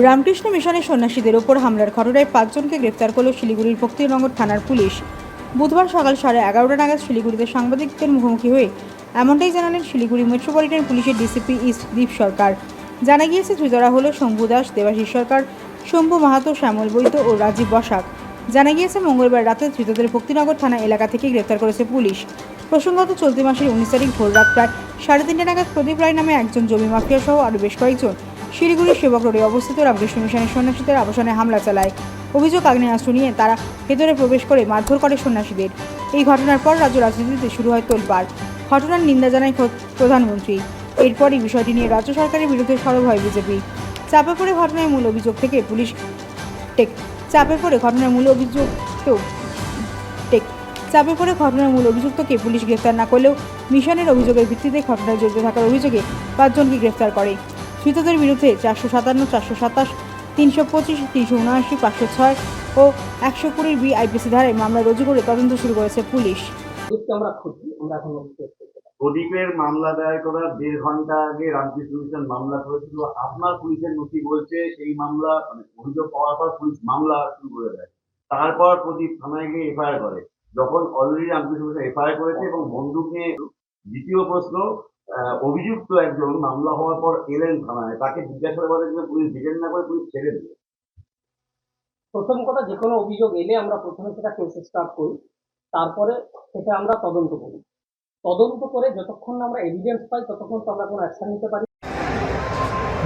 রামকৃষ্ণ মিশনের সন্ন্যাসীদের ওপর হামলার ঘটনায় পাঁচজনকে গ্রেফতার করল শিলিগুড়ির ভক্তিনগর থানার পুলিশ। বুধবার সকাল সাড়ে এগারোটা নাগাদ শিলিগুড়িতে সাংবাদিকদের মুখোমুখি হয়ে এমনটাই জানালেন শিলিগুড়ি মেট্রোপলিটন পুলিশের ডিসিপি ইস্ট দীপ সরকার। জানা গিয়েছে ধৃতরা হল শম্ভু দাস, দেবাশিস সরকার, শম্ভু মাহাতো, শ্যামল বৈদ্য ও রাজীব বসাক। জানা গিয়েছে, মঙ্গলবার রাতে ধৃতদের ভক্তিনগর থানা এলাকা থেকে গ্রেফতার করেছে পুলিশ। প্রসঙ্গত, চলতি মাসের উনিশ তারিখ ভোর রাত প্রায় সাড়ে তিনটে নাগাদ প্রদীপ রায় নামে একজন জমি মাফিয়া সহ আরও বেশ কয়েকজন শিলিগুড়ির সেবক রোডে অবস্থিত রামকৃষ্ণ মিশনের সন্ন্যাসীদের আবাসনে হামলা চালায়। অভিযোগ, আগ্নেয়াস্ত্র নিয়ে তারা ভেতরে প্রবেশ করে মারধর করে সন্ন্যাসীদের। এই ঘটনার পর রাজ্য রাজনীতিতে শুরু হয় তোলপাড়। ঘটনার নিন্দা জানায় প্রধানমন্ত্রী। এরপরই বিষয়টি নিয়ে রাজ্য সরকারের বিরুদ্ধে সরব হয় বিজেপি। চাপে পড়ে ঘটনায় মূল অভিযোগ থেকে পুলিশ টেক চাপে পড়ে ঘটনার মূল অভিযুক্ত টেক চাপে পড়ে ঘটনার মূল অভিযুক্তকে পুলিশ গ্রেফতার না করলেও মিশনের অভিযোগের ভিত্তিতে ঘটনায় জড়িত থাকার অভিযোগে পাঁচজনকে গ্রেফতার করে। ধৃতদের বিরুদ্ধে চারশো সাতান্ন চারশো সাতাশ তিনশো পঁচিশ তিনশো উনআশি পাঁচশো ছয় ও একশো কুড়ির বি আইপিসি ধারায় মামলা রুজু করে তদন্ত শুরু করেছে পুলিশ। প্রদীপের মামলা দায়ের করার দেড় ঘণ্টা আগে রামকৃষ্ণ মিশন মামলা করেছিল। আপনার পুলিশের নথি বলছে সেই মামলা মানে অভিযোগ পাওয়ার পর পুলিশ মামলা শুরু করে দেয়। তারপর প্রদীপ থানায় গিয়ে এফআইআর করে। যখন অলরেডি রামকৃষ্ণ মিশন এফআইআর করেছে এবং বন্দুক নিয়ে দ্বিতীয় প্রশ্ন অভিযুক্ত একজন মামলা হওয়ার পর এলেন থানায়। তাকে জিজ্ঞাসাবাদের জন্য পুলিশ ডিটেন না করে পুলিশ ছেড়ে দিল। প্রথম কথা যে কোনো অভিযোগ এলে আমরা প্রথমে সেটা কেস স্টার্ট করি তারপরে সেটা আমরা তদন্ত করি। তদন্ত করে যতক্ষণ না আমরা এভিডেন্স পাই ততক্ষণ তো আমরা কোনো অ্যাকশন নিতে পারি।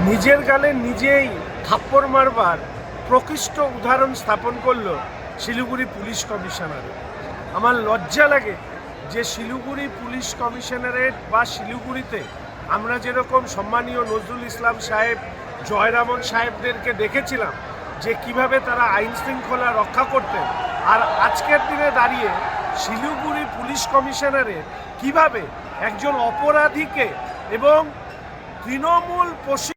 নিজের গালে নিজেই থাপ্পড় মারবার প্রকৃষ্ট উদাহরণ স্থাপন করল শিলিগুড়ি পুলিশ কমিশনারের আমার লজ্জা লাগে যে শিলিগুড়ি পুলিশ কমিশনারেট বা শিলিগুড়িতে আমরা যেরকম সম্মানীয় নজরুল ইসলাম সাহেব, জয়রামন সাহেবদেরকে দেখেছিলাম যে কীভাবে তারা আইন শৃঙ্খলা রক্ষা করতেন আর আজকের দিনে দাঁড়িয়ে শিলিগুড়ি পুলিশ কমিশনারের কীভাবে একজন অপরাধীকে এবং তৃণমূল প্রশি